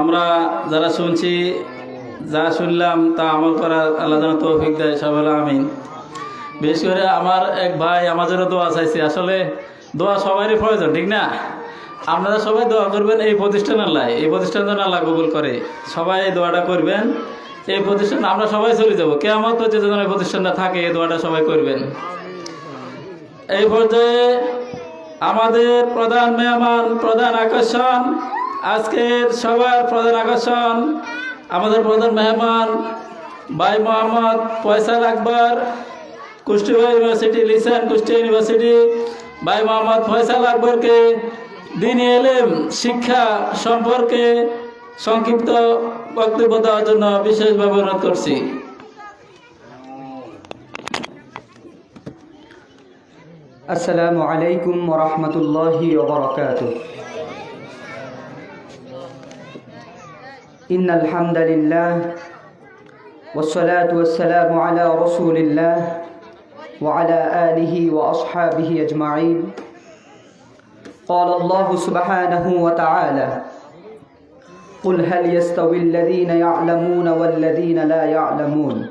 আমরা যারা শুনছি, যা শুনলাম তা আমল করার আল্লাহ যেন তৌফিক দেয় সব হলো আমিন। বিশেষ করে আমার এক ভাই আমাদেরও দোয়া চাইছে। আসলে দোয়া সবারই প্রয়োজন, ঠিক না? আপনারা সবাই দোয়া করবেন এই প্রতিষ্ঠান আল্লাহ, এই প্রতিষ্ঠান যেন আল্লাহ কবুল করে। সবাই দোয়াটা করবেন, এই প্রতিষ্ঠান, আমরা সবাই চলে যাব। কে কেমন হচ্ছে যেন এই প্রতিষ্ঠানটা থাকে, এই দোয়াটা সবাই করবেন। এই পর্যায়ে আমাদের প্রধান মেহমান, প্রধান আকর্ষণ আজকের সবার প্রধান আকর্ষণ আমাদের প্রধান মেহমান ভাই মোহাম্মদ পয়সাল আকবর, কুষ্টিয়া ইউনিভার্সিটি, লিসান কুষ্টিয়া ইউনিভার্সিটি। ভাই মোহাম্মদ ফয়সাল আকবরকে দিন এলেম শিক্ষা সম্পর্কে সংক্ষিপ্ত বক্তব্য দেওয়ার জন্য বিশেষভাবে অনুরোধ করছি। আসসালামু আলাইকুম রহমতুল্লাহি إن الحمد لله والصلاة والسلام على رسول الله وعلى آله وأصحابه أجمعين. قال الله سبحانه وتعالى قل هل يستوي الذين يعلمون والذين لا يعلمون؟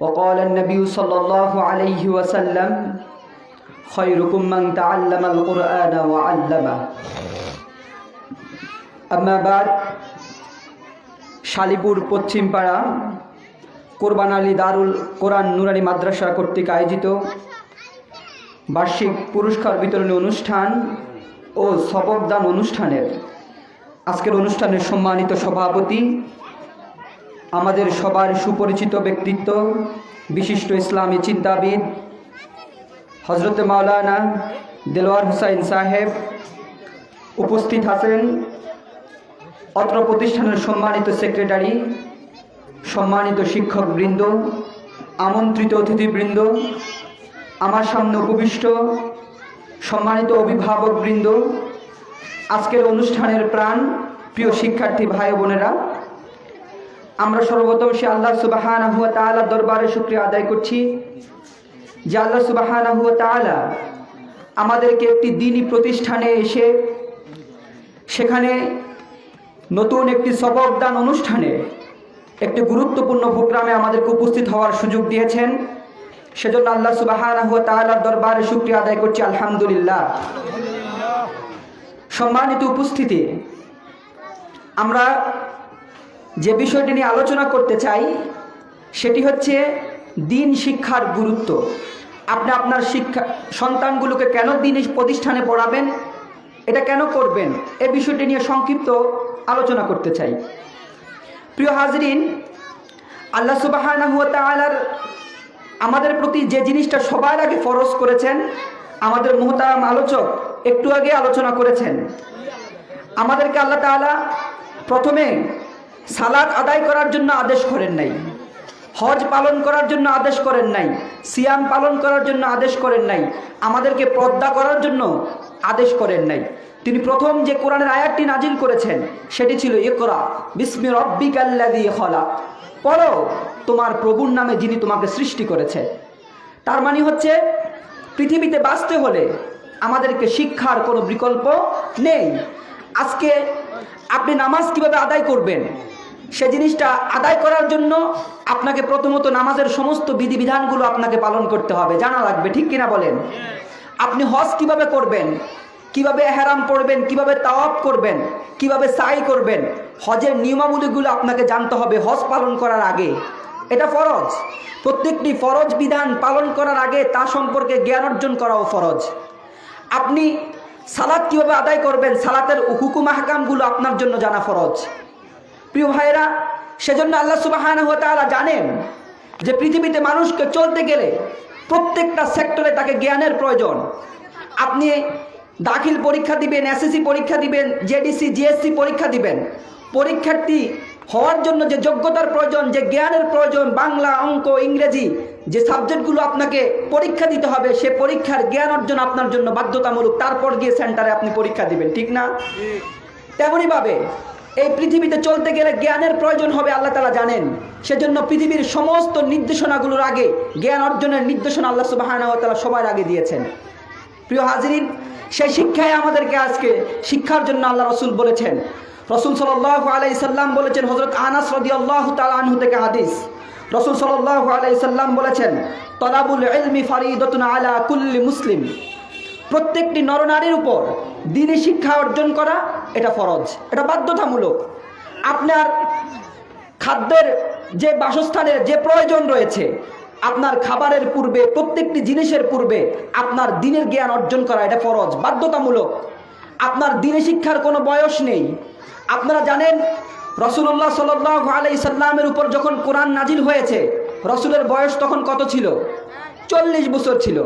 وقال النبي صلى الله عليه وسلم خيركم من تعلم القرآن وعلمه. أما بعد শালিপুর পশ্চিমপাড়া কোরবান আলী দারুল কোরআন নুরানি মাদ্রাসা কর্তৃক আয়োজিত বার্ষিক পুরস্কার বিতরণী অনুষ্ঠান ও শপথদান অনুষ্ঠানের আজকের অনুষ্ঠানের সম্মানিত সভাপতি, আমাদের সবার সুপরিচিত ব্যক্তিত্ব, বিশিষ্ট ইসলামী চিন্তাবিদ হজরত মাওলানা দেলোয়ার হুসাইন সাহেব উপস্থিত আছেন। অত্র প্রতিষ্ঠানের সম্মানিত সেক্রেটারি, সম্মানিত শিক্ষকবৃন্দ, আমন্ত্রিত অতিথিবৃন্দ, আমার সামনে উপবিষ্ট, সম্মানিত অভিভাবকবৃন্দ, আজকের অনুষ্ঠানের প্রাণ প্রিয় শিক্ষার্থী ভাই বোনেরা, আমরা সর্বপ্রথম সে আল্লাহ সুবাহান হুয়া তাআলার দরবারে শুক্রিয়া আদায় করছি যে আল্লাহ সুবাহানা হুয়া তাআলা আমাদেরকে একটি দিনই প্রতিষ্ঠানে এসে সেখানে নতুন একটি সবকদান অনুষ্ঠানে একটি গুরুত্বপূর্ণ প্রোগ্রামে আমাদেরকে উপস্থিত হওয়ার সুযোগ দিয়েছেন। সেজন্য আল্লাহ সুবাহ দরবারে শুক্রিয়া আদায় করছি, আলহামদুলিল্লাহ। সম্মানিত উপস্থিতি, আমরা যে বিষয়টি নিয়ে আলোচনা করতে চাই, সেটি হচ্ছে দিন শিক্ষার গুরুত্ব। আপনি আপনার শিক্ষা, সন্তানগুলোকে কেন দিন প্রতিষ্ঠানে পড়াবেন, এটা কেন করবেন, এ বিষয়টি নিয়ে সংক্ষিপ্ত আলোচনা করতে চাই। প্রিয় হাজরিন, আল্লাহ তাআলার আমাদের প্রতি যে জিনিসটা সবার আগে ফরজ করেছেন, আমাদের মোহতারাম আলোচক একটু আগে আলোচনা করেছেন। আমাদেরকে আল্লাহ তাআলা প্রথমে সালাদ আদায় করার জন্য আদেশ করেন নাই। হজ পালন করার জন্য আদেশ করেন নাই। সিয়াম পালন করার জন্য আদেশ করেন নাই। আমাদেরকে পর্দা করার জন্য আদেশ করেন নাই। তিনি প্রথম যে কোরআনের আয়াতটি নাজিল করেছেন, সেটি ছিল ইকরা, বিস্মি রব্বিকাল্লাযী খলাক। পড়ো, তোমার প্রভুর নামে যিনি তোমাকে সৃষ্টি করেছে। তার মানে হচ্ছে, পৃথিবীতে বাঁচতে হলে আমাদেরকে শিক্ষার কোনো বিকল্প নেই। আজকে আপনি নামাজ কীভাবে আদায় করবেন? সে জিনিসটা আদায় করার জন্য আপনাকে প্রথমত নামাজের সমস্ত বিধিবিধানগুলো আপনাকে পালন করতে হবে। জানা লাগবে, ঠিক কিনা বলেন? আপনি হজ কীভাবে করবেন? কীভাবে এহরাম পড়বেন কীভাবে তাওয়াব করবেন, কীভাবে সাই করবেন, হজের নিয়মাবলীগুলো আপনাকে জানতে হবে হজ পালন করার আগে। এটা ফরজ। প্রত্যেকটি ফরজ বিধান পালন করার আগে তা সম্পর্কে জ্ঞান অর্জন করাও ফরজ। আপনি সালাদ কীভাবে আদায় করবেন, সালাতের হুকুম আহকামগুলো আপনার জন্য জানা ফরজ। প্রিয় ভাইয়েরা, সেজন্য আল্লাহ সুবাহান তাআলা জানেন যে পৃথিবীতে মানুষকে চলতে গেলে প্রত্যেকটা সেক্টরে তাকে জ্ঞানের প্রয়োজন। আপনি দাখিল পরীক্ষা দিবেন এসএসসি পরীক্ষা দিবেন জেডিসি জিএসসি পরীক্ষা দিবেন। পরীক্ষার্থী হওয়ার জন্য যে যোগ্যতার প্রয়োজন, যে জ্ঞানের প্রয়োজন, বাংলা, অঙ্ক, ইংরেজি, যে সাবজেক্টগুলো আপনাকে পরীক্ষা দিতে হবে, সে পরীক্ষার জ্ঞান অর্জন আপনার জন্য বাধ্যতামূলক, তারপর গিয়ে সেন্টারে আপনি পরীক্ষা দিবেন, ঠিক না? তেমনইভাবে এই পৃথিবীতে চলতে গেলে জ্ঞানের প্রয়োজন হবে, আল্লাহ তালা জানেন। সেজন্য পৃথিবীর সমস্ত নির্দেশনাগুলোর আগে, জ্ঞান অর্জনের নির্দেশনা আল্লাহ সুবাহ সবার আগে দিয়েছেন। প্রিয় হাজরিন, সেই শিক্ষায় আমাদেরকে আজকে শিক্ষার জন্য আল্লাহ রসুল বলেছেন। রসুল সাল্লাহ আলাই সাল্লাম বলেছেন হজরত আনাস রদি আল্লাহ তালাহু থেকে হাদিস। রসুল সাল্লাহ আলাই সাল্লাম বলেছেন, তলাবুল ইলমি ফারিদতুন আলা কুল্লি মুসলিম। প্রত্যেকটি নরনারীর উপর দিনই শিক্ষা অর্জন করা এটা ফরজ, এটা বাধ্যতামূলক। আপনার খাদ্যের যে বাসস্থানের যে প্রয়োজন রয়েছে আপনার খাবারের পূর্বে, প্রত্যেকটি জিনিসের পূর্বে আপনার দিনের জ্ঞান অর্জন করা এটা ফরজ, বাধ্যতামূলক। আপনার দিনে শিক্ষার কোনো বয়স নেই। আপনারা জানেন রসুল্লাহ সাল আলাই সাল্লামের উপর যখন কোরআন নাজিল হয়েছে, রসুলের বয়স তখন কত ছিল? চল্লিশ বছর ছিল।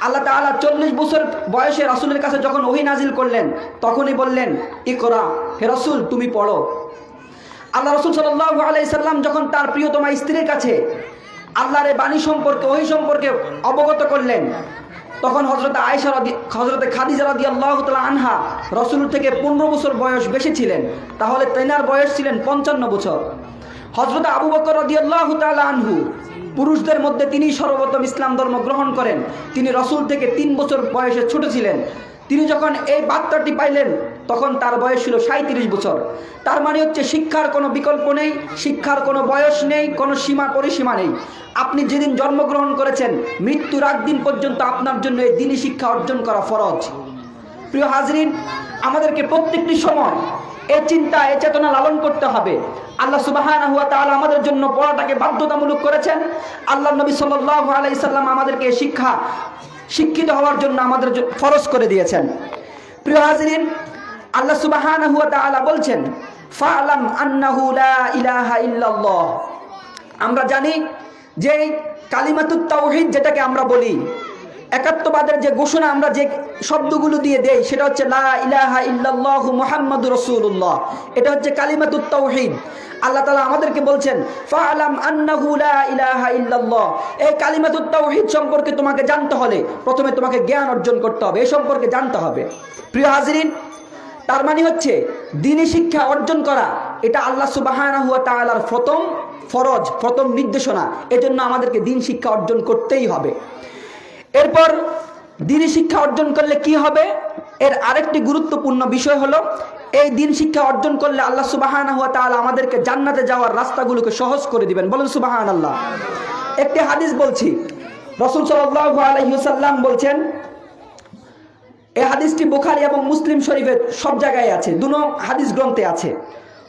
আল্লাহ তাআলা চল্লিশ বছর বয়সে রসুলের কাছে যখন ওহি নাজিল করলেন, তখনই বললেন, ইকরা, হে রসুল, তুমি পড়ো। আল্লাহ রসুল সাল্লাহ আলাই সাল্লাম যখন তার প্রিয়তমা স্ত্রীর কাছে আল্লাহর এই বাণী সম্পর্কে ওই সম্পর্কে অবগত করলেন। তখন হজরত আয়সা হজরতে খাদিজা রদি আল্লাহ তালা আনহা রসুল থেকে পনেরো বছর বয়স বেশি ছিলেন। তাহলে তেনার বয়স ছিলেন পঞ্চান্ন বছর। হজরত আবু বকর রদি আল্লাহ তালা আনহু পুরুষদের মধ্যে তিনি সর্বপ্রথম ইসলাম ধর্ম গ্রহণ করেন। তিনি রসুল থেকে তিন বছর বয়সে ছোট ছিলেন। তিনি যখন এই বার্তাটি পাইলেন, তখন তার বয়স ছিল সাঁত্রিশ বছর। তার মানে হচ্ছে শিক্ষার কোনো বিকল্প নেই, শিক্ষার কোনো বয়স নেই, কোনো সীমা পরিসীমা নেই। আপনি যেদিন জন্মগ্রহণ করেছেন, মৃত্যুর দিন পর্যন্ত আপনার জন্য এই দিনই শিক্ষা অর্জন করা ফরজ। প্রিয় হাজরিন, আমাদেরকে প্রত্যেকটি সময় এ চিন্তা এই চেতনা লালন করতে হবে। আল্লাহ সুবাহানা হুয়া তাআলা আমাদের জন্য পড়াটাকে বাধ্যতামূলক করেছেন। আল্লাহ নবী সাল্লাল্লাহু আলাইহি সাল্লাম আমাদেরকে শিক্ষা শিক্ষিত হওয়ার জন্য আমাদের ফরজ করে দিয়েছেন। প্রিয় হাজরিন, আল্লাহ সুবাহানা হুয়া তাআলা বলছেন, ফালাম আন্নাহু ইলাহা ইল্লাল্লাহ। আমরা জানি যে কালিমাতুত তাওহীদ যেটাকে আমরা বলি একাত্মবাদের যে ঘোষণা আমরা যে শব্দগুলো দিয়ে দেই, সেটা হচ্ছে লা ইলাহা ইল্লাল্লাহু মুহাম্মাদুর রাসূলুল্লাহ। এটা হচ্ছে কালিমাতুত তাওহীদ। আল্লাহ তাআলা আমাদেরকে বলছেন, ফাআলাম আন্নাহু লা ইলাহা ইল্লাল্লাহ। এই কালিমাতুত তাওহীদ সম্পর্কে তোমাকে জানতে হলে প্রথমে তোমাকে জ্ঞান অর্জন করতে হবে। এই সম্পর্কে জানতে হবে। প্রিয় হাজরিন, তার মানে হচ্ছে দিনী শিক্ষা অর্জন করা, এটা আল্লাহ সুবাহানা হুয়া তাআলার প্রথম ফরজ, প্রথম নির্দেশনা। এজন্য আমাদেরকে দিন শিক্ষা অর্জন করতেই হবে। এরপর দিনী শিক্ষা অর্জন করলে কি হবে? এর আরেকটি গুরুত্বপূর্ণ বিষয় হলো, এই দিন শিক্ষা অর্জন করলে আল্লাহ সুবাহানা হুয়া তাআলা আমাদেরকে জান্নাতে যাওয়ার রাস্তাগুলোকে সহজ করে দিবেন। বলেন সুবাহান আল্লাহ একটি হাদিস বলছি। রসুল আলাইহি বলছেন এই হাদিসটি বুখারী এবং মুসলিম শরীফের সব জায়গায় আছে, দুনো হাদিস গ্রন্থে আছে।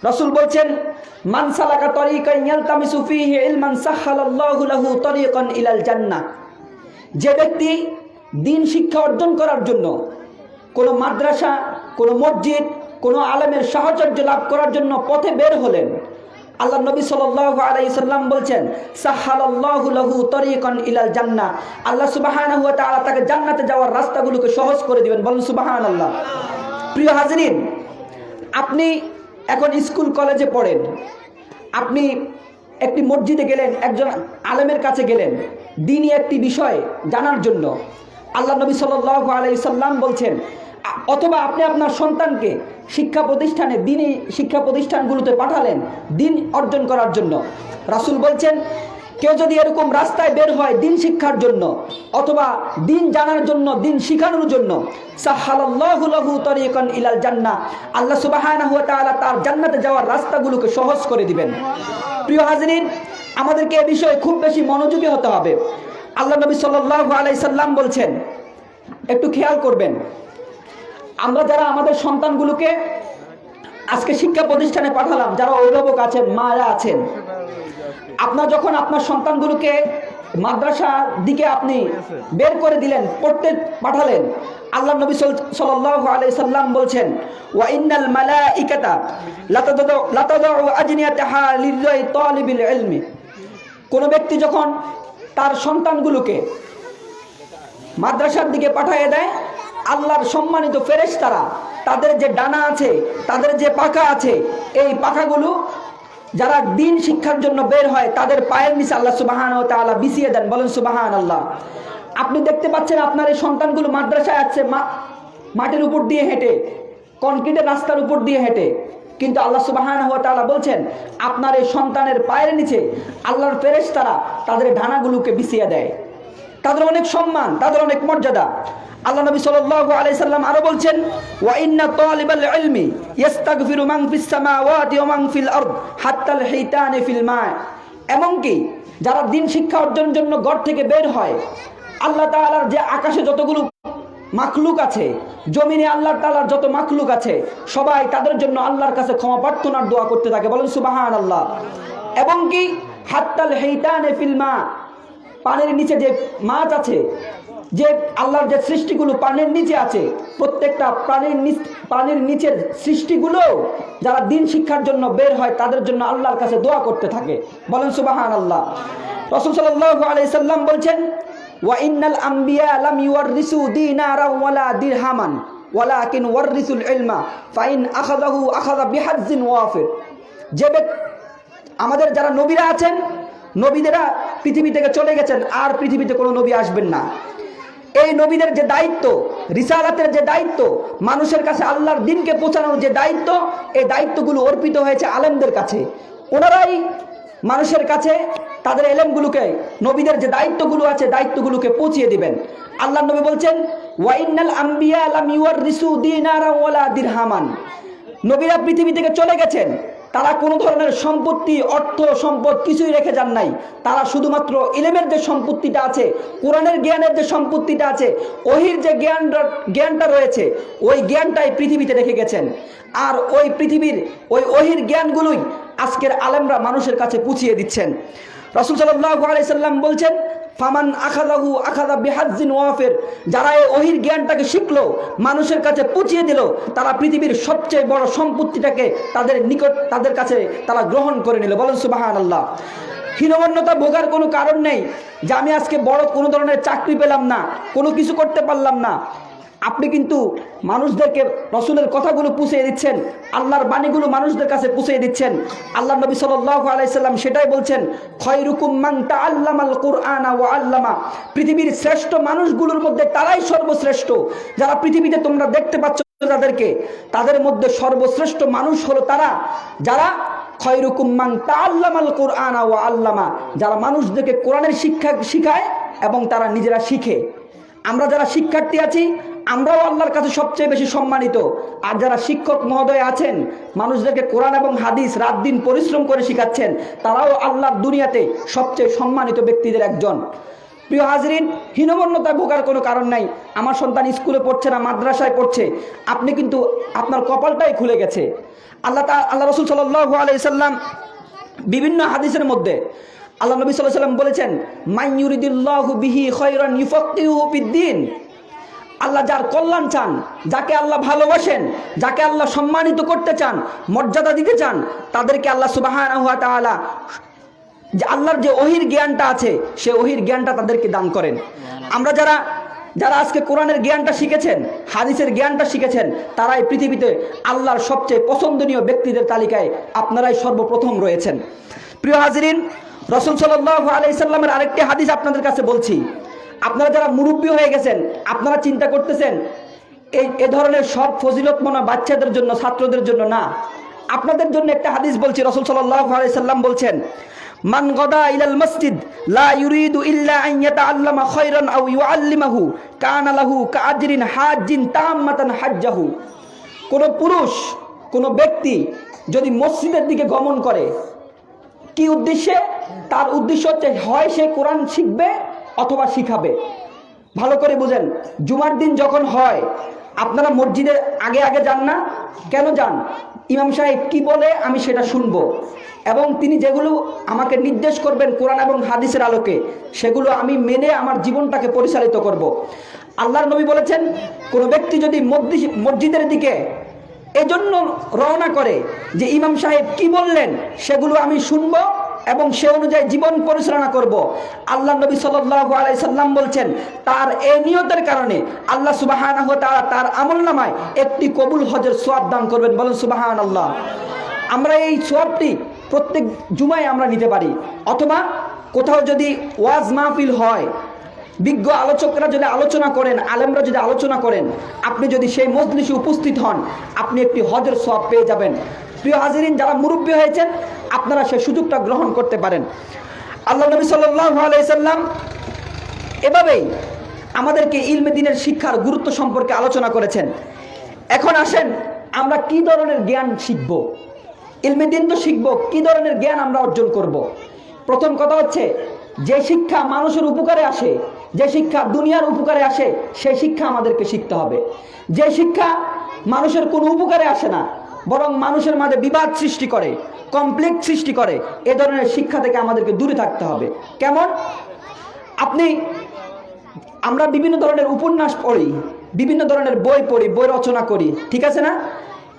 রসুল বলছেন, মান তরিকা ইয়ালতামিসু ফীহি ইলমান সাহহালাল্লাহু লাহু তরিকান ইলাল জান্নাহ। যে ব্যক্তি দিন শিক্ষা অর্জন করার জন্য কোনো মাদ্রাসা, কোনো মসজিদ, কোনো আলেমের সাহচর্য লাভ করার জন্য পথে বের হলেন, আল্লাহ নবী সাল্লাল্লাহু আলাইহি সাল্লাম বলছেন সাহহালাল্লাহু লাহু তরিকান ইলাল জান্না আল্লাহ সুবহানাহু ওয়া তাআলা তাকে জান্নাতে যাওয়ার রাস্তাগুলোকে সহজ করে দিবেন। বলেন সুবহানাল্লাহ। প্রিয় হাজরিন, আপনি এখন স্কুল কলেজে পড়েন, আপনি একটি মসজিদে গেলেন, একজন আলেমের কাছে গেলেন দিনই একটি বিষয় জানার জন্য। আল্লাহ নবী সাল্লাল্লাহু আলাইহি সাল্লাম বলছেন, অথবা আপনি আপনার সন্তানকে শিক্ষা প্রতিষ্ঠানে দিনই শিক্ষা প্রতিষ্ঠানগুলোতে পাঠালেন, দিন অর্জন করার জন্য। রাসূল বলছেন, কেউ যদি এরকম রাস্তায় বের হয় দিন শিক্ষার জন্য, অথবা দিন জানার জন্য, দিন শিখানোর জন্য ইলাল জান্না আল্লাহ ওয়া তাআলা তার জান্নাতে যাওয়ার রাস্তাগুলোকে সহজ করে দিবেন। প্রিয় হাজরিন আমাদেরকে এ বিষয়ে খুব বেশি মনোযোগী হতে হবে। আল্লাহ নবী সাল্লাল্লাহু আলাইহি সাল্লাম বলছেন, একটু খেয়াল করবেন। আমরা যারা আমাদের সন্তানগুলোকে আজকে শিক্ষা প্রতিষ্ঠানে পাঠালাম, যারা অভিভাবক আছেন মারা আছেন, আপনার যখন আপনার সন্তানগুলোকে মাদ্রাসার দিকে আপনি বের করে দিলেন, পড়তে পাঠালেন, আল্লাহ নবী সাল্লাল্লাহু আলাইহি সাল্লাম বলছেন, ওয়া ইন্নাল মালাইকাতা লাতাদাউ লাতাদাউ আজনিয়াতাহা লিররাই তালিবিল ইলমি। কোন ব্যক্তি যখন তার সন্তানগুলোকে মাদ্রাসার দিকে পাঠিয়ে দেয়, আল্লাহর সম্মানিত ফেরেশতারা তাদের যে ডানা আছে, তাদের যে পাখা আছে, এই পাখাগুলো যারা দিন শিক্ষার জন্য বের হয়, তাদের পায়ের নিচে আল্লাহ সুবাহান ও তাআলা বিছিয়ে দেন। বলেন সুবাহান আল্লাহ আপনি দেখতে পাচ্ছেন আপনার এই সন্তানগুলো মাদ্রাসায় আছে মাটির উপর দিয়ে হেঁটে কনক্রিটের রাস্তার উপর দিয়ে হেঁটে। কিন্তু আল্লাহ সুবাহান ও তাআলা বলছেন, আপনার এই সন্তানের পায়ের নিচে আল্লাহর ফেরেস তারা তাদের ডানাগুলোকে বিছিয়ে দেয়। তাদের অনেক সম্মান, তাদের অনেক মর্যাদা। আল্লাহ নবী সাল্লাল্লাহু আলাইহি সাল্লাম আরও বলছেন, ওয়া ফিল এমনকি যারা দিন শিক্ষা অর্জনের জন্য ঘর থেকে বের হয়, আল্লাহ তাআলার যে আকাশে যতগুলো মাখলুক আছে। জমিনে আল্লাহ তাআলার যত মাখলুক আছে, সবাই তাদের জন্য আল্লাহর কাছে ক্ষমা প্রার্থনার দোয়া করতে থাকে। বলেন সুবাহান আল্লাহ এবং কি? হাত্তাল হিতানি ফিল মা। পানির নিচে যে মাছ আছে, যে আল্লাহর যে সৃষ্টিগুলো পানির নিচে আছে, প্রত্যেকটা প্রাণীর পানির নিচের সৃষ্টিগুলো যারা দিন শিক্ষার জন্য বের হয়, তাদের জন্য আল্লাহর কাছে দোয়া করতে থাকে। বলেন সুবাহান আল্লাহ রসুল সাল্লাল্লাহু আলাইহি সাল্লাম বলছেন ওয়া ইন্নাল আম্বিয়া লাম ইউয়াররিসু দীনারা ওয়ালা দিরহামান, ওয়ালাকিন ওয়াররিসুল ইলমা, ফাইন আখাযাহু আখাযা বিহাজ্জিন ওয়াফির। যে আমাদের যারা নবীরা আছেন, নবীদেরা পৃথিবী থেকে চলে গেছেন, আর পৃথিবীতে কোনো নবী আসবেন না। এই নবীদের যে দায়িত্ব, রিসালাতের যে দায়িত্ব, মানুষের কাছে আল্লাহর দিনকে পৌঁছানোর যে দায়িত্ব, এই দায়িত্বগুলো অর্পিত হয়েছে আলেমদের কাছে। ওনারাই মানুষের কাছে তাদের এলেমগুলোকে, নবীদের যে দায়িত্বগুলো আছে, দায়িত্বগুলোকে পৌঁছিয়ে দিবেন। আল্লাহ নবী বলছেন, ওয়াইনাল আম্বিয়া আলাম ইউয়ার রিসু দিনারা ওয়ালা দিরহামান। নবীরা পৃথিবী থেকে চলে গেছেন। তারা কোনো ধরনের সম্পত্তি, অর্থ, সম্পদ কিছুই রেখে যান নাই। তারা শুধুমাত্র ইলেমের যে সম্পত্তিটা আছে, কোরআনের জ্ঞানের যে সম্পত্তিটা আছে, ওহির যে জ্ঞান জ্ঞানটা রয়েছে, ওই জ্ঞানটাই পৃথিবীতে রেখে গেছেন। আর ওই পৃথিবীর, ওই ওহির জ্ঞানগুলোই আজকের আলেমরা মানুষের কাছে পুছিয়ে দিচ্ছেন। রসুল সাল্লাহ আলাইসাল্লাম বলছেন ফামান আখাদাহু আখাদা বিহাজিন ওয়াফের। যারা এই অহির জ্ঞানটাকে শিখলো, মানুষের কাছে পৌঁছে দিল, তারা পৃথিবীর সবচেয়ে বড় সম্পত্তিটাকে তাদের নিকট, তাদের কাছে তারা গ্রহণ করে নিল। বলেন সুবাহান আল্লাহ হীনমন্যতা ভোগার কোনো কারণ নেই। যে আমি আজকে বড় কোনো ধরনের চাকরি পেলাম না, কোনো কিছু করতে পারলাম না। আপনি কিন্তু মানুষদেরকে রসুলের কথাগুলো পুষিয়ে দিচ্ছেন, আল্লাহর বাণীগুলো মানুষদের কাছে পুষিয়ে দিচ্ছেন। আল্লাহ নবী সাল্লাল্লাহু আলাইহি সাল্লাম সেটাই বলছেন, খয়রুকুম মান তাআল্লামাল কুরআনা ওয়া আল্লামা। পৃথিবীর শ্রেষ্ঠ মানুষগুলোর মধ্যে তারাই সর্বশ্রেষ্ঠ। যারা পৃথিবীতে তোমরা দেখতে পাচ্ছ তাদেরকে, তাদের মধ্যে সর্বশ্রেষ্ঠ মানুষ হলো তারা, যারা খয়রুকুম মান তাআল্লামাল কুরআনা ও আল্লামা। যারা মানুষদেরকে কোরআনের শিক্ষা শিখায় এবং তারা নিজেরা শিখে। আমরা যারা শিক্ষার্থী আছি আমরাও আল্লাহর কাছে সবচেয়ে বেশি সম্মানিত। আর যারা শিক্ষক মহোদয় আছেন, মানুষদেরকে কোরআন এবং হাদিস রাত দিন পরিশ্রম করে শিখাচ্ছেন, তারাও আল্লাহর দুনিয়াতে সবচেয়ে সম্মানিত ব্যক্তিদের একজন। প্রিয় হাজরিন হীনমন্যতায় ভোগার কোনো কারণ নাই। আমার সন্তান স্কুলে পড়ছে না, মাদ্রাসায় পড়ছে। আপনি কিন্তু আপনার কপালটাই খুলে গেছে। আল্লাহ তা, আল্লাহ রসুল সাল্লাহ আলাইসাল্লাম বিভিন্ন হাদিসের মধ্যে আল্লাহ নবী সাল্লাহ সাল্লাম বলেছেন মাইয়ুরিদুল্লাহু বিহি খয়রান ইউফাক্কিহু ফিদ্দিন আল্লাহ যার কল্যাণ চান, যাকে আল্লাহ ভালোবাসেন, যাকে আল্লাহ সম্মানিত করতে চান, মর্যাদা দিতে চান, তাদেরকে আল্লাহ সুবাহানা হুয়া তাআলা যে আল্লাহর যে অহির জ্ঞানটা আছে, সে অহির জ্ঞানটা তাদেরকে দান করেন। আমরা যারা যারা আজকে কোরআনের জ্ঞানটা শিখেছেন, হাদিসের জ্ঞানটা শিখেছেন, তারাই পৃথিবীতে আল্লাহর সবচেয়ে পছন্দনীয় ব্যক্তিদের তালিকায় আপনারাই সর্বপ্রথম রয়েছেন। প্রিয় হাজিরিন, রসুল সাল্লাহ আলাইসাল্লামের আরেকটি হাদিস আপনাদের কাছে বলছি। আপনারা যারা মুরব্বী হয়ে গেছেন, আপনারা চিন্তা করতেছেন, এই, এ ধরনের সব ফজিলত মনা বাচ্চাদের জন্য, ছাত্রদের জন্য না। আপনাদের জন্য একটা হাদিস বলছি, রসুল আলাইসাল্লাম বলছেন, মান গদা ইলাল মসজিদ, লা ইউরিদু ইল্লা আন ইয়াতাআল্লামা খায়রান আও ইউআল্লিমাহু, কানা লাহু কাআজরিন হাজ্জিন তাম্মাতান হাজ্জাহু। কোন পুরুষ, কোন ব্যক্তি যদি মসজিদের দিকে গমন করে, কি উদ্দেশ্যে? তার উদ্দেশ্য হচ্ছে, হয় সে কোরআন শিখবে অথবা শিখাবে। ভালো করে বুঝেন, জুমার দিন যখন হয়, আপনারা মসজিদে আগে আগে যান না? কেন যান? ইমাম সাহেব কি বলে আমি সেটা শুনব। এবং তিনি যেগুলো আমাকে নির্দেশ করবেন কোরআন এবং হাদিসের আলোকে, সেগুলো আমি মেনে আমার জীবনটাকে পরিচালিত করব। আল্লাহর নবী বলেছেন, কোনো ব্যক্তি যদি মসজিদ- মসজিদের দিকে এজন্য রওনা করে যে ইমাম সাহেব কি বললেন, সেগুলো আমি শুনব এবং সে অনুযায়ী জীবন পরিচালনা করব। আল্লাহ নবী সাল্লাল্লাহু আলাইহি সাল্লাম বলছেন, তার এই নিয়তের কারণে আল্লাহ সুবাহানাহু ওয়া তাআলা তার আমল নামায় একটি কবুল হজের সোয়াব দান করবেন। বলেন সুবাহান আল্লাহ আমরা এই সোয়াবটি প্রত্যেক জুমায় আমরা নিতে পারি। অথবা কোথাও যদি ওয়াজ মাহফিল হয়, বিজ্ঞ আলোচকরা যদি আলোচনা করেন, আলেমরা যদি আলোচনা করেন, আপনি যদি সেই মজলিসে উপস্থিত হন, আপনি একটি হজের সব পেয়ে যাবেন। প্রিয় হাজিরিন, যারা মুরব্বী হয়েছেন আপনারা সেই সুযোগটা গ্রহণ করতে পারেন। আল্লাহ নবী সাল্লাহ আলাইসাল্লাম এভাবেই আমাদেরকে ইলমে দিনের শিক্ষার গুরুত্ব সম্পর্কে আলোচনা করেছেন। এখন আসেন, আমরা কি ধরনের জ্ঞান শিখব? ইলমে দিন তো শিখব, কি ধরনের জ্ঞান আমরা অর্জন করব। প্রথম কথা হচ্ছে, যে শিক্ষা মানুষের উপকারে আসে, যে শিক্ষা দুনিয়ার উপকারে আসে, সেই শিক্ষা আমাদেরকে শিখতে হবে। যে শিক্ষা মানুষের কোনো উপকারে আসে না বরং মানুষের মাঝে বিবাদ সৃষ্টি করে কমপ্লেক্স সৃষ্টি করে, এ ধরনের শিক্ষা থেকে আমাদেরকে দূরে থাকতে হবে। কেমন? আপনি, আমরা বিভিন্ন ধরনের উপন্যাস পড়ি, বিভিন্ন ধরনের বই পড়ি, বই রচনা করি, ঠিক আছে না?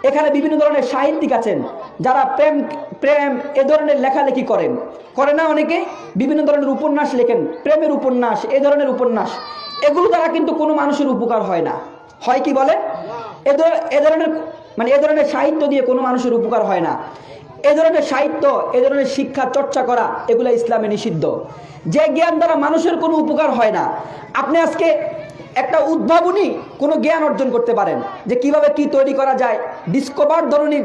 এখানে বিভিন্ন ধরনের সাহিত্যিক আছেন, যারা প্রেম প্রেম, এ ধরনের লেখালেখি করেন। করে না অনেকে? বিভিন্ন ধরনের উপন্যাস লেখেন, প্রেমের উপন্যাস, এ ধরনের উপন্যাস। এগুলো দ্বারা কিন্তু কোনো মানুষের উপকার হয় না। হয় কি বলে এ ধরনের মানে এ ধরনের সাহিত্য দিয়ে কোনো মানুষের উপকার হয় না। এ ধরনের সাহিত্য, এ ধরনের শিক্ষা, চর্চা করা, এগুলো ইসলামে নিষিদ্ধ। যে জ্ঞান দ্বারা মানুষের কোনো উপকার হয় না। আপনি আজকে একটা উদ্ভাবনী কোনো জ্ঞান অর্জন করতে পারেন যে কীভাবে কি তৈরি করা যায়। ডিসকভার ধরনের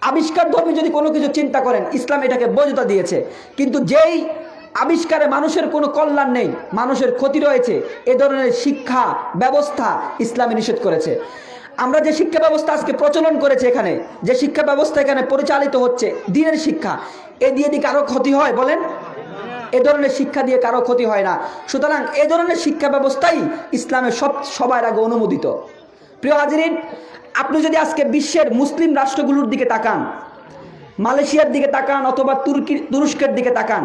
আবিষ্কার ধর্মী যদি কোনো কিছু চিন্তা করেন, ইসলাম এটাকে বৈধতা দিয়েছে। কিন্তু যেই আবিষ্কারে মানুষের কোনো কল্যাণ নেই, মানুষের ক্ষতি রয়েছে, এ ধরনের শিক্ষা, ব্যবস্থা ইসলামে নিষেধ করেছে। আমরা যে শিক্ষা ব্যবস্থা আজকে প্রচলন করেছে এখানে, যে শিক্ষা ব্যবস্থা এখানে পরিচালিত হচ্ছে, দিনের শিক্ষা, এ দিয়ে দিয়ে কারও ক্ষতি হয় বলেন, এ ধরনের শিক্ষা দিয়ে কারও ক্ষতি হয় না। সুতরাং এ ধরনের শিক্ষা ব্যবস্থাই ইসলামের সব, সবার আগে অনুমোদিত। প্রিয় হাজিরিন, আপনি যদি আজকে বিশ্বের মুসলিম রাষ্ট্রগুলোর দিকে তাকান, মালয়েশিয়ার দিকে তাকান অথবা তুর্কি, তুরস্কের দিকে তাকান,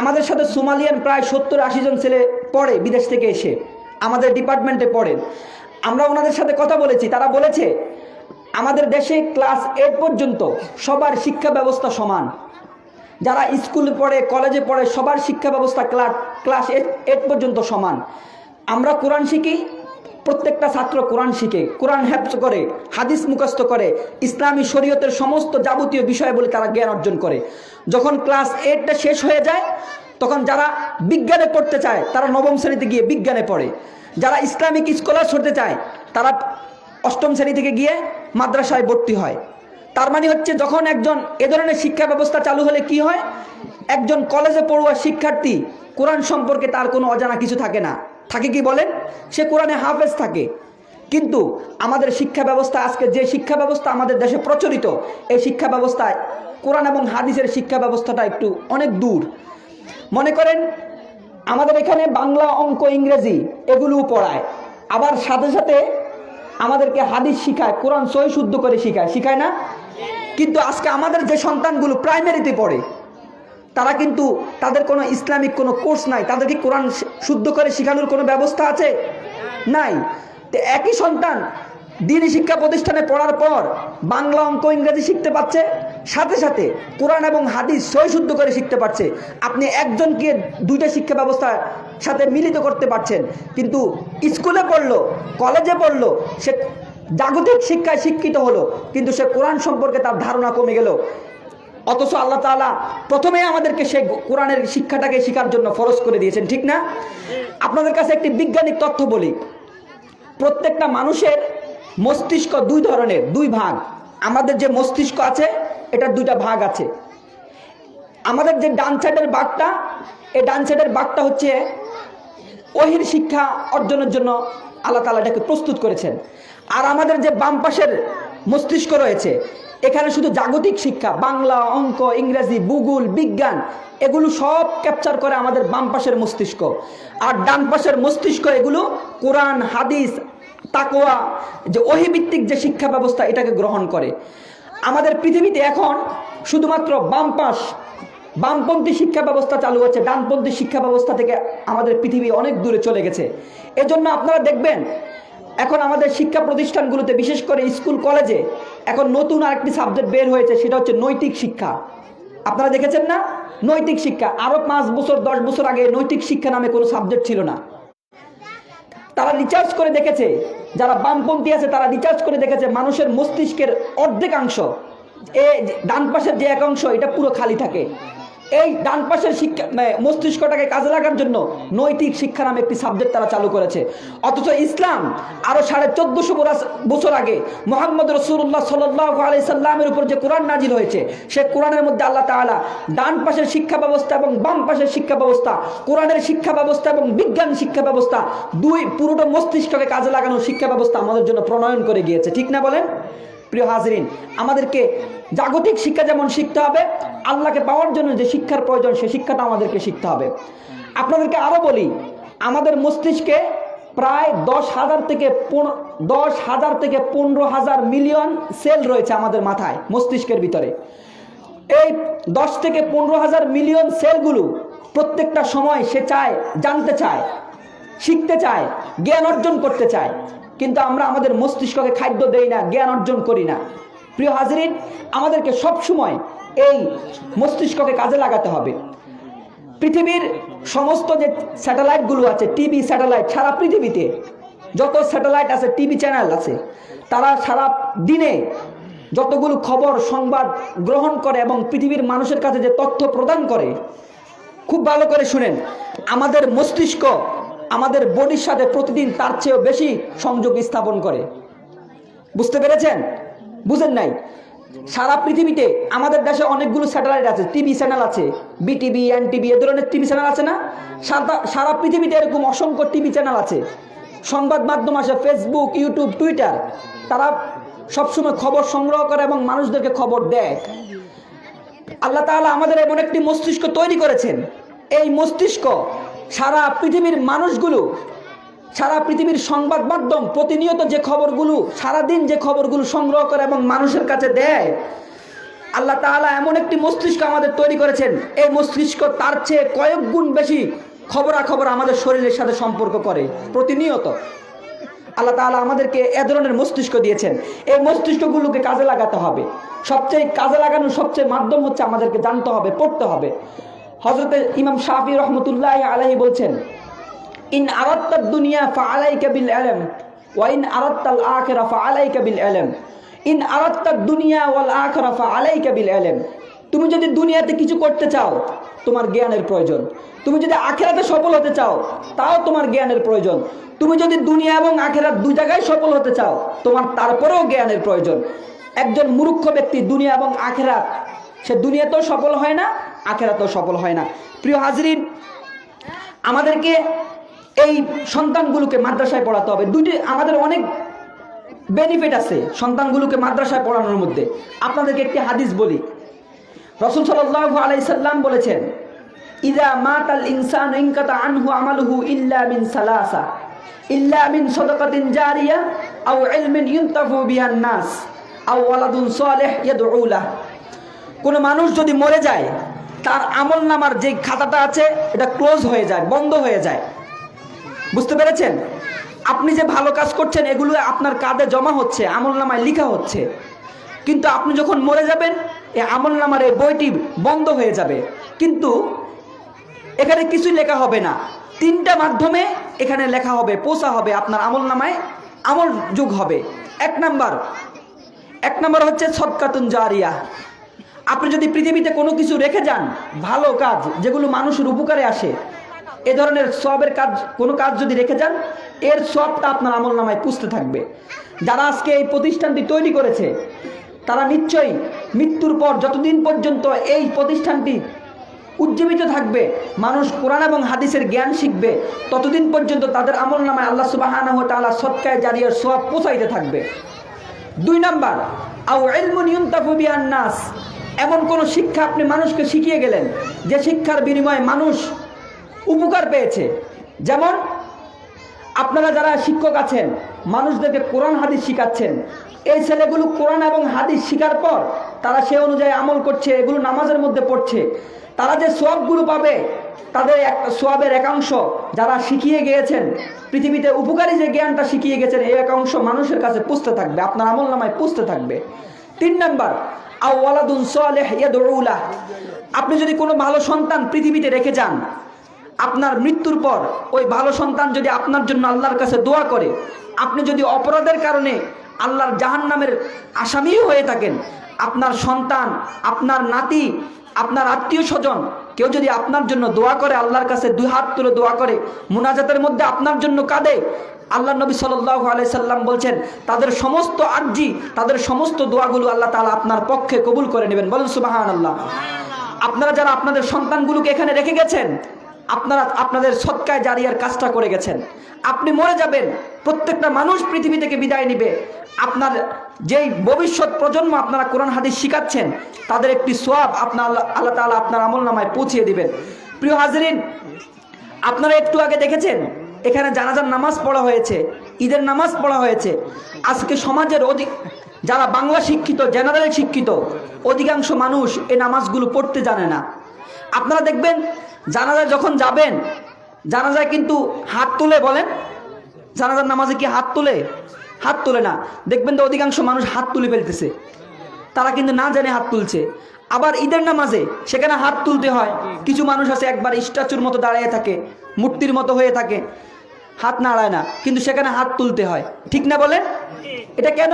আমাদের সাথে সোমালিয়ান প্রায় সত্তর আশি জন ছেলে পড়ে বিদেশ থেকে এসে, আমাদের ডিপার্টমেন্টে পড়েন আমরা ওনাদের সাথে কথা বলেছি, তারা বলেছে, আমাদের দেশে ক্লাস এইট পর্যন্ত সবার শিক্ষা ব্যবস্থা সমান। যারা স্কুলে পড়ে, কলেজে পড়ে, সবার শিক্ষা ব্যবস্থা ক্লাস ক্লাস এইট পর্যন্ত সমান। আমরা কোরআন শিখি, প্রত্যেকটা ছাত্র কোরআন শিখে, কোরআন হ্যাপস করে, হাদিস মুখস্থ করে, ইসলামী শরীয়তের সমস্ত যাবতীয় বিষয় বলে তারা জ্ঞান অর্জন করে। যখন ক্লাস এইটটা শেষ হয়ে যায়, তখন যারা বিজ্ঞানে পড়তে চায়, তারা নবম শ্রেণীতে গিয়ে বিজ্ঞানে পড়ে। যারা ইসলামিক স্কলার হতে চায়, তারা অষ্টম শ্রেণি থেকে গিয়ে মাদ্রাসায় ভর্তি হয়। তার মানে হচ্ছে যখন একজন এ ধরনের শিক্ষা ব্যবস্থা চালু হলে কি হয়? একজন কলেজে পড়ুয়া শিক্ষার্থী, কোরআন সম্পর্কে তার কোনো অজানা কিছু থাকে না। থাকে কি বলেন? সে কোরআনে হাফেজ থাকে। কিন্তু আমাদের শিক্ষা ব্যবস্থা আজকে যে শিক্ষা ব্যবস্থা আমাদের দেশে প্রচলিত, এই শিক্ষা ব্যবস্থায় কোরআন এবং হাদিসের শিক্ষা ব্যবস্থাটা একটু অনেক দূর। মনে করেন আমাদের এখানে বাংলা অঙ্ক ইংরেজি এগুলোও পড়ায়। আবার সাথে সাথে আমাদেরকে হাদিস শিখায়, কোরআন সই শুদ্ধ করে শিখায়। শিখায় না? কিন্তু আজকে আমাদের যে সন্তানগুলো প্রাইমারিতে পড়ে, তারা কিন্তু তাদের কোনো ইসলামিক কোনো কোর্স নাই। তাদেরকে কোরআন শুদ্ধ করে শেখানোর কোনো ব্যবস্থা আছে? নাই। তো একই সন্তান দিনী শিক্ষা প্রতিষ্ঠানে পড়ার পর বাংলা অঙ্ক ইংরেজি শিখতে পাচ্ছে সাথে সাথে কোরআন এবং হাদিস সই শুদ্ধ করে শিখতে পারছে। আপনি একজনকে দুইটা শিক্ষা ব্যবস্থার সাথে মিলিত করতে পারছেন, কিন্তু স্কুলে পড়ল, কলেজে পড়ল, সে জাগতিক শিক্ষায় শিক্ষিত হলো, কিন্তু সে কোরআন সম্পর্কে তার ধারণা কমে গেল। অথচ আল্লাহ তাআলা প্রথমে আমাদেরকে সে কোরআনের শিক্ষাটাকে শেখার জন্য ফরজ করে দিয়েছেন, ঠিক না? আপনাদের কাছে একটি বিজ্ঞানিক তথ্য বলি। প্রত্যেকটা মানুষের মস্তিষ্ক দুই ধরনের, দুই ভাগ। আমাদের যে মস্তিষ্ক আছে এটার দুইটা ভাগ আছে। আমাদের যে ডান সাইডের বাঘটা, এই ডান সাইডের বাঘটা হচ্ছে ওহির শিক্ষা অর্জনের জন্য আল্লাহ তালা এটাকে প্রস্তুত করেছেন। আর আমাদের যে বাম পাশের মস্তিষ্ক রয়েছে, এখানে শুধু জাগতিক শিক্ষা, বাংলা, অঙ্ক, ইংরেজি, ভূগোল, বিজ্ঞান, এগুলো সব ক্যাপচার করে আমাদের বাম পাশের মস্তিষ্ক। আর ডান পাশের মস্তিষ্ক এগুলো কোরআন, হাদিস তাকোয়া যে ওহিভিত্তিক যে শিক্ষা ব্যবস্থা এটাকে গ্রহণ করে। আমাদের পৃথিবীতে এখন শুধুমাত্র বাম পাশ, বামপন্থী শিক্ষা ব্যবস্থা চালু হচ্ছে, ডানপন্থী শিক্ষা ব্যবস্থা থেকে আমাদের পৃথিবী অনেক দূরে চলে গেছে। এজন্য আপনারা দেখবেন, এখন আমাদের শিক্ষা প্রতিষ্ঠানগুলোতে, বিশেষ করে স্কুল, কলেজে, এখন নতুন আরেকটি সাবজেক্ট বের হয়েছে, সেটা হচ্ছে নৈতিক শিক্ষা। আপনারা দেখেছেন না? নৈতিক শিক্ষা। আরও পাঁচ বছর, দশ বছর আগে নৈতিক শিক্ষা নামে কোনো সাবজেক্ট ছিল না। তারা রিচার্জ করে দেখেছে যারা বামপন্থী আছে, তারা রিচার্জ করে দেখেছে মানুষের মস্তিষ্কের অর্ধেকাংশ, এ ডান পাশের যে একাংশ, এটা পুরো খালি থাকে। এই ডান পাশের শিক্ষা মানে মস্তিষ্কটাকে কাজে লাগার জন্য নৈতিক শিক্ষা নামে একটি সাবজেক্ট তারা চালু করেছে। অথচ ইসলাম আরও সাড়ে চোদ্দশো বছর আগে মোহাম্মদ রসুল্লাহ সাল্লাহ উপর যে কোরআন নাজিল হয়েছে, সে কোরআনের মধ্যে আল্লাহ তাআলা ডান পাশের শিক্ষা ব্যবস্থা এবং বাম পাশের শিক্ষা ব্যবস্থা, কোরআনের শিক্ষা ব্যবস্থা এবং বিজ্ঞান শিক্ষা ব্যবস্থা দুই পুরোটা মস্তিষ্ককে কাজে লাগানোর শিক্ষা ব্যবস্থা আমাদের জন্য প্রণয়ন করে গিয়েছে। ঠিক না বলেন? প্রিয় হাজরিন, আমাদেরকে জাগতিক শিক্ষা যেমন শিখতে হবে, আল্লাহকে পাওয়ার জন্য যে শিক্ষার প্রয়োজন, সে শিক্ষাটা আমাদেরকে শিখতে হবে। আপনাদেরকে আরও বলি, আমাদের মস্তিষ্কে প্রায় দশ হাজার থেকে দশ হাজার থেকে পনেরো হাজার মিলিয়ন সেল রয়েছে আমাদের মাথায়, মস্তিষ্কের ভিতরে। এই দশ থেকে পনেরো হাজার মিলিয়ন সেলগুলো প্রত্যেকটা সময় সে চায়, জানতে চায়, শিখতে চায়, জ্ঞান অর্জন করতে চায়। কিন্তু আমরা আমাদের মস্তিষ্ককে খাদ্য দেই না, জ্ঞান অর্জন করি না। প্রিয় হাজরিন, আমাদেরকে সব সময় এই মস্তিষ্ককে কাজে লাগাতে হবে। পৃথিবীর সমস্ত যে স্যাটেলাইটগুলো আছে, টিভি স্যাটেলাইট, সারা পৃথিবীতে যত স্যাটেলাইট আছে, টিভি চ্যানেল আছে, তারা সারা দিনে যতগুলো খবর, সংবাদ গ্রহণ করে এবং পৃথিবীর মানুষের কাছে যে তথ্য প্রদান করে, খুব ভালো করে শুনেন, আমাদের মস্তিষ্ক আমাদের বডির সাথে প্রতিদিন তার চেয়েও বেশি সংযোগ স্থাপন করে। বুঝতে পেরেছেন? বুঝেন নাই? সারা পৃথিবীতে আমাদের দেশে অনেকগুলো স্যাটেলাইট আছে, টিভি চ্যানেল আছে, বিটিভি এন টিভি এ ধরনের টিভি চ্যানেল আছে না? সারা পৃথিবীতে এরকম অসংখ্য টিভি চ্যানেল আছে। সংবাদ মাধ্যম আছে ফেসবুক ইউটিউব টুইটার তারা সবসময় খবর সংগ্রহ করে এবং মানুষদেরকে খবর দেয়। আল্লাহ তাআলা আমাদের এমন একটি মস্তিষ্ক তৈরি করেছেন। এই মস্তিষ্ক সারা পৃথিবীর মানুষগুলো, সারা পৃথিবীর সংবাদ মাধ্যম প্রতিনিয়ত যে খবরগুলো, সারাদিন যে খবরগুলো সংগ্রহ করে এবং মানুষের কাছে দেয়, আল্লাহ তাআলা এমন একটি মস্তিষ্ক আমাদের তৈরি করেছেন। এই মস্তিষ্ক তার চেয়ে কয়েক গুণ বেশি খবরাখবর আমাদের শরীরের সাথে সম্পর্ক করে, প্রতিনিয়ত। আল্লাহ তাআলা আমাদেরকে এ ধরনের মস্তিষ্ক দিয়েছেন। এই মস্তিষ্কগুলোকে কাজে লাগাতে হবে। সবচেয়ে কাজে লাগানোর সবচেয়ে মাধ্যম হচ্ছে আমাদেরকে জানতে হবে, পড়তে হবে। হজরতে ইমাম শাফি রহমতুল্লাহ আলাহি বলছেন, ইন আরাত্তাদ দুনিয়া ফা আলাইকা বিল ইলম ওয়া ইন আরাত্তাল আখিরা ফা আলাইকা বিল ইলম ইন আরাত্তাদ দুনিয়া ওয়াল আখিরা ফা আলাইকা বিল ইলম তুমি যদি দুনিয়াতে কিছু করতে চাও, তোমার জ্ঞানের প্রয়োজন। তুমি যদি আখেরাতে সফল হতে চাও, তাও তোমার জ্ঞানের প্রয়োজন। তুমি যদি দুনিয়া এবং আখেরাত দু জায়গায় সফল হতে চাও, তোমার তারপরেও জ্ঞানের প্রয়োজন। একজন মূর্খ ব্যক্তি দুনিয়া এবং আখেরাত সে দুনিয়াতেও সফল হয় না, আখেরাতেও সফল হয় না। প্রিয় হাজরিন, আমাদেরকে এই সন্তানগুলোকে মাদ্রাসায় পড়াতে হবে। দুটি আমাদের অনেক বেনিফিট আছে সন্তানগুলোকে মাদ্রাসায় পড়ানোর মধ্যে। আপনাদেরকে একটি হাদিস বলি। রসুল সাল্লাহ আলাইসাল্লাম বলেছেন, ইদা মাত আল ইনসান ইনকাতা আনহু আমালুহু ইল্লা মিন সালাসা, ইল্লা মিন সদকাতিন জারিয়া আও ইলমিন ইউনতাফু বিহান নাস, আও ওয়ালাদুন সালেহ ইয়াদউ লাহ কোনো মানুষ যদি মরে যায়, তার আমল নামার যে খাতাটা আছে, এটা ক্লোজ হয়ে যায়, বন্ধ হয়ে যায়। বুঝতে পেরেছেন? আপনি যে ভালো কাজ করছেন, এগুলো আপনার কাঁধে জমা হচ্ছে, আমল নামায় লিখা হচ্ছে। কিন্তু আপনি যখন মরে যাবেন এই আমল নামার এই বইটি বন্ধ হয়ে যাবে। কিন্তু এখানে কিছুই লেখা হবে না। তিনটা মাধ্যমে এখানে লেখা হবে, পোষা হবে, আপনার আমল নামায় আমল যুগ হবে। এক নাম্বার এক নাম্বার হচ্ছে সৎকাতুন জারিয়া। আপনি যদি পৃথিবীতে কোনো কিছু রেখে যান, ভালো কাজ, যেগুলো মানুষের উপকারে আসে, এ ধরনের সবের কাজ, কোনো কাজ যদি রেখে যান, এর সবটা আপনার আমল নামায় পুষতে থাকবে। যারা আজকে এই প্রতিষ্ঠানটি তৈরি করেছে, তারা নিশ্চয়ই মৃত্যুর পর যতদিন পর্যন্ত এই প্রতিষ্ঠানটি উজ্জীবিত থাকবে, মানুষ কোরআন এবং হাদিসের জ্ঞান শিখবে, ততদিন পর্যন্ত তাদের আমল নামায় আল্লাহ সুবাহ তালা সৎকায় জারিয়ার সব পোষাইতে থাকবে। দুই নাম্বার আউ বিহান নাস। এমন কোন শিক্ষা আপনি মানুষকে শিখিয়ে গেলেন যে শিক্ষার বিনিময়ে মানুষ উপকার পেয়েছে? যেমন, আপনারা যারা শিক্ষক আছেন, মানুষদেরকে কোরআন, হাদিস শিখাচ্ছেন, এই ছেলেগুলো কোরআন এবং হাদিস শিখার পর তারা সে অনুযায়ী আমল করছে, এগুলো নামাজের মধ্যে পড়ছে। তারা যে সোয়াবগুলো পাবে, তাদের এক, সোয়াবের একাংশ যারা শিখিয়ে গিয়েছেন, পৃথিবীতে উপকারী যে জ্ঞানটা শিখিয়ে গেছেন এই একাংশ মানুষের কাছে পুষতে থাকবে, আপনার আমল নামায় পুষতে থাকবে। তিন নাম্বার আপনি যদি কোনো ভালো সন্তান পৃথিবীতে রেখে যান, আপনার মৃত্যুর পর ওই ভালো সন্তান যদি আপনার জন্য আল্লাহর কাছে দোয়া করে, আপনি যদি অপরাধের কারণে আল্লাহর জাহান নামের আসামিও হয়ে থাকেন, আপনার সন্তান, আপনার নাতি, আপনার আত্মীয় স্বজন, কেউ যদি আপনার জন্য দোয়া করে, আল্লাহর কাছে দুই হাত তুলে দোয়া করে, মুনাজাতের মধ্যে আপনার জন্য কাঁদে আল্লাহ নবী সাল্লাহ সাল্লাম বলছেন, তাদের সমস্ত আর্জি, তাদের সমস্ত দোয়াগুলো আল্লাহ তাআলা আপনার পক্ষে কবুল করে নেবেন। বলেন সুবাহান আল্লাহ আপনারা যারা আপনাদের সন্তানগুলোকে এখানে রেখে গেছেন, আপনারা আপনাদের সৎকায় জারিয়ার কাজটা করে গেছেন। আপনি মরে যাবেন, প্রত্যেকটা মানুষ পৃথিবী থেকে বিদায় নিবে। আপনার যেই ভবিষ্যৎ প্রজন্ম আপনারা কোরআন হাদিস শিখাচ্ছেন, তাদের একটি সোয়াব আপনার আল্লাহ তাআলা আপনার আমল নামায় পৌঁছিয়ে দিবেন। প্রিয় হাজরিন, আপনারা একটু আগে দেখেছেন এখানে জানাজার নামাজ পড়া হয়েছে, ঈদের নামাজ পড়া হয়েছে। আজকে সমাজের অধিক যারা বাংলা শিক্ষিত, জেনারেল শিক্ষিত, অধিকাংশ মানুষ এই নামাজগুলো পড়তে জানে না। আপনারা দেখবেন, জানাজায় যখন যাবেন, জানাজায় কিন্তু হাত তুলে বলেন, জানাজার নামাজে কি হাত তুলে? হাত তুলে না। দেখবেন তো অধিকাংশ মানুষ হাত তুলে ফেলতেছে। তারা কিন্তু না জানে হাত তুলছে। আবার ঈদের নামাজে সেখানে হাত তুলতে হয়। কিছু মানুষ আছে একবার স্ট্যাচুর মতো দাঁড়িয়ে থাকে, মূর্তির মতো হয়ে থাকে। হাত নাড়ায় না, কিন্তু সেখানে হাত তুলতে হয়। ঠিক না বলে? এটা কেন?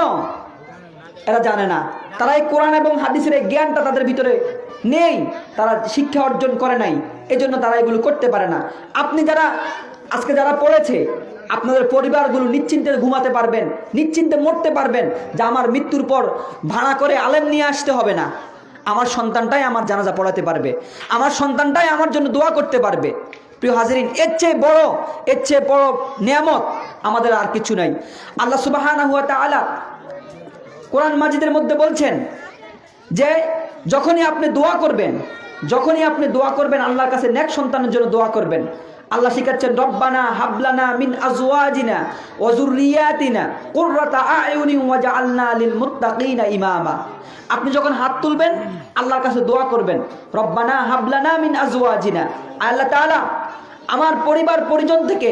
এরা জানে না। তারা এই কোরআন এবং হাদিসের এই জ্ঞানটা তাদের ভিতরে নেই। তারা শিক্ষা অর্জন করে নাই। এজন্য তারা এগুলো করতে পারে না। আপনি যারা, আজকে যারা পড়েছে, আপনাদের পরিবারগুলো নিশ্চিন্তে ঘুমাতে পারবেন, নিশ্চিন্তে মরতে পারবেন, যে আমার মৃত্যুর পর ভাড়া করে আলেম নিয়ে আসতে হবে না। আমার সন্তানটাই আমার জানাজা পড়াতে পারবে। আমার সন্তানটাই আমার জন্য দোয়া করতে পারবে। প্রিয় হাজারিন, এর চেয়ে বড়, এর চেয়ে বড় নিয়ামত আমাদের আর কিছু নাই। আল্লাহ সুবাহ কোরআন মাজিদের মধ্যে বলছেন যে, যখনই আপনি দোয়া করবেন, যখনই আপনি দোয়া করবেন, আল্লাহর কাছে নেক সন্তানের জন্য দোয়া করবেন আল্লাহ শিখাচ্ছেন, রব্বানা হাবলানা মিন আজওয়াজিনা ওয়া যুররিয়াতিনা কুররাতা আয়ুনি ওয়াজআলনা লিল মুত্তাকিনা ইমামা। আপনি যখন হাত তুলবেন, আল্লাহর কাছে দোয়া করবেন, রব্বানা হাবলানা মিন আজওয়াজিনা। আল্লাহ তাআলা আমার পরিবার পরিজন থেকে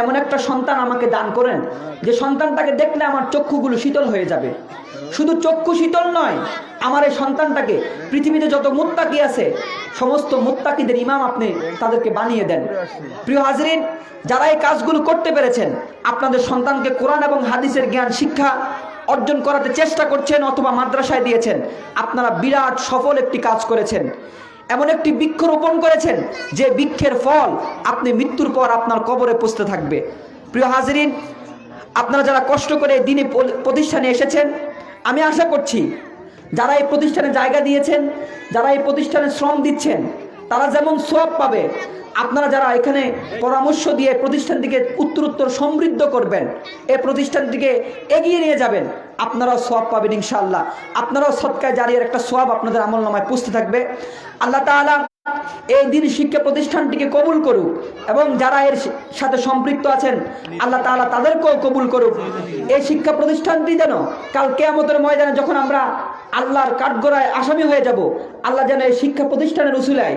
এমন একটা সন্তান আমাকে দান করেন, যে সন্তানটাকে দেখলে আমার চক্ষুগুলো শীতল হয়ে যাবে। শুধু চক্ষু শীতল নয়, আমার এই সন্তানটাকে পৃথিবীতে যত মুত্তাকি আছে, সমস্ত মুত্তাকিদের ইমাম আপনি তাদেরকে বানিয়ে দেন। প্রিয় হাজরিন, যারা এই কাজগুলো করতে পেরেছেন, আপনাদের সন্তানকে কোরআন এবং হাদিসের জ্ঞান, শিক্ষা অর্জন করাতে চেষ্টা করছেন অথবা মাদ্রাসায় দিয়েছেন, আপনারা বিরাট সফল একটি কাজ করেছেন। এমন একটি বৃক্ষ রোপণ করেছেন যে বৃক্ষের ফল আপনি মৃত্যুর পর আপনার কবরে পুষতে থাকবে। প্রিয় হাজরিন, আপনারা যারা কষ্ট করে দিনে প্রতিষ্ঠানে এসেছেন, আমি আশা করছি যারা এই প্রতিষ্ঠানে জায়গা দিয়েছেন, যারা এই প্রতিষ্ঠানে শ্রম দিচ্ছেন তারা যেমন সব পাবে, আপনারা যারা এখানে পরামর্শ দিয়ে প্রতিষ্ঠানটিকে উত্তরোত্তর সমৃদ্ধ করবেন এই প্রতিষ্ঠানটিকে এগিয়ে নিয়ে যাবেন, আপনারাও সব পাবেন ইনশাআল্লাহ। আপনারাও সৎকায় জারিয়ার একটা সব আপনাদের আমল নামায় পুষতে থাকবে। আল্লাহ তাআলা এই দিন শিক্ষা প্রতিষ্ঠানটিকে কবুল করুক এবং যারা এর সাথে সম্পৃক্ত আছেন, আল্লাহ তাআলা তাদেরকেও কবুল করুক। এই শিক্ষা প্রতিষ্ঠানটি যেন কাল কেয়ামতের ময়দানে যখন আমরা আল্লাহর কাঠগড়ায় আসামি হয়ে যাব, আল্লাহ যেন এই শিক্ষা প্রতিষ্ঠানের উসুলায়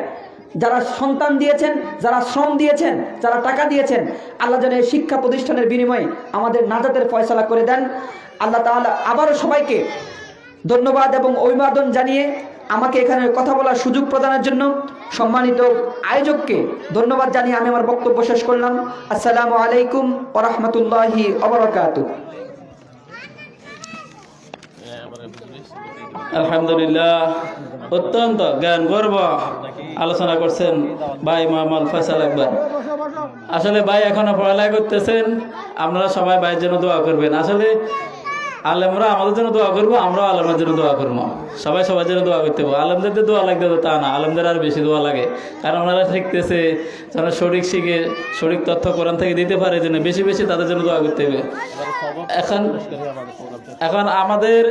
যারা সন্তান দিয়েছেন, যারা শ্রম দিয়েছেন, যারা টাকা দিয়েছেন, আল্লাহ যেন শিক্ষা প্রতিষ্ঠানের বিনিময়ে আমাদের নাজাতের ফয়সালা করে দেন। আল্লাহ তাআলা আবারও সবাইকে ধন্যবাদ এবং অভিবাদন জানিয়ে আমাকে এখানে কথা বলার সুযোগ প্রদানের জন্য সম্মানিত আয়োজককে ধন্যবাদ জানিয়ে আমি আমার বক্তব্য শেষ করলাম। আসসালামু আলাইকুম ওরহমতুল্লাহি অবরকাত আলহামদুলিল্লাহ। অত্যন্ত জ্ঞান গর্ব আলোচনা করছেন ভাই মোহাম্মদ ফয়সাল আকবর। আসলে ভাই এখনও পড়ালেখা করতেছেন, আপনারা সবাই ভাইয়ের জন্য দোয়া করবেন। আসলে আলেমরা আমাদের জন্য দোয়া করব, আমরাও আলমের জন্য দোয়া করব। সবাই সবার জন্য দোয়া করতে হবে। আলমদের যে দোয়া লাগতে তো তা না, আলমদের আর বেশি দোয়া লাগে। কারণ ওনারা শিখতেছে যেন শরিক শিখে শরিক তথ্য কোরআন থেকে দিতে পারে জন্য বেশি বেশি তাদের জন্য দোয়া করতে হবে। এখন এখন আমাদের